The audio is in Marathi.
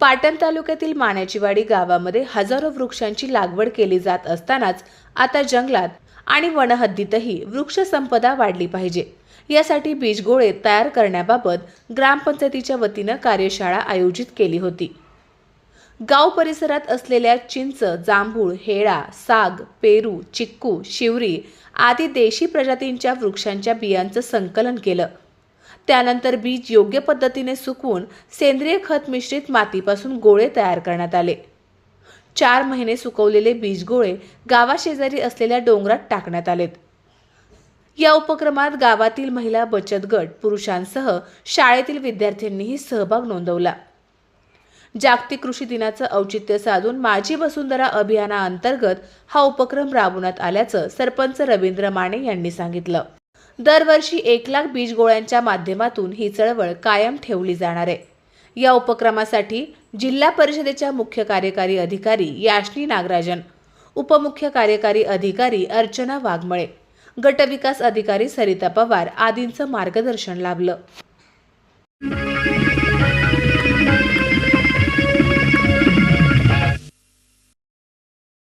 पाटण तालुक्यातील माण्याचीवाडी गावामध्ये हजारो वृक्षांची लागवड केली जात असतानाच आता जंगलात आणि वनहद्दीतही वृक्ष संपदा वाढली पाहिजे. यासाठी बीजगोळे तयार करण्याबाबत ग्रामपंचायतीच्या वतीनं कार्यशाळा आयोजित केली होती. गाव परिसरात असलेल्या चिंच जांभूळ हेळा साग पेरू चिक्कू शिवरी आदी देशी प्रजातींच्या वृक्षांच्या बियांचं संकलन केलं. त्यानंतर बीज योग्य पद्धतीने सुकवून सेंद्रिय खत मिश्रित मातीपासून गोळे तयार करण्यात आले. चार महिने सुकवलेले बीज गोळे गावाशेजारी असलेल्या डोंगरात टाकण्यात आलेत. या उपक्रमात गावातील महिला बचत गट पुरुषांसह शाळेतील विद्यार्थ्यांनीही सहभाग नोंदवला. जागतिक कृषी दिनाचं औचित्य साधून माझी वसुंधरा अभियानाअंतर्गत हा उपक्रम राबवण्यात आल्याचं सरपंच रवींद्र माने यांनी सांगितलं. दरवर्षी एक लाख बीज गोळ्यांच्या माध्यमातून ही चळवळ कायम ठेवली जाणार आहे. या उपक्रमासाठी जिल्हा परिषदेच्या मुख्य कार्यकारी अधिकारी याशनी नागराजन उपमुख्य कार्यकारी अधिकारी अर्चना वाघमळे गटविकास अधिकारी सरिता पवार आदींचं मार्गदर्शन लाभलं.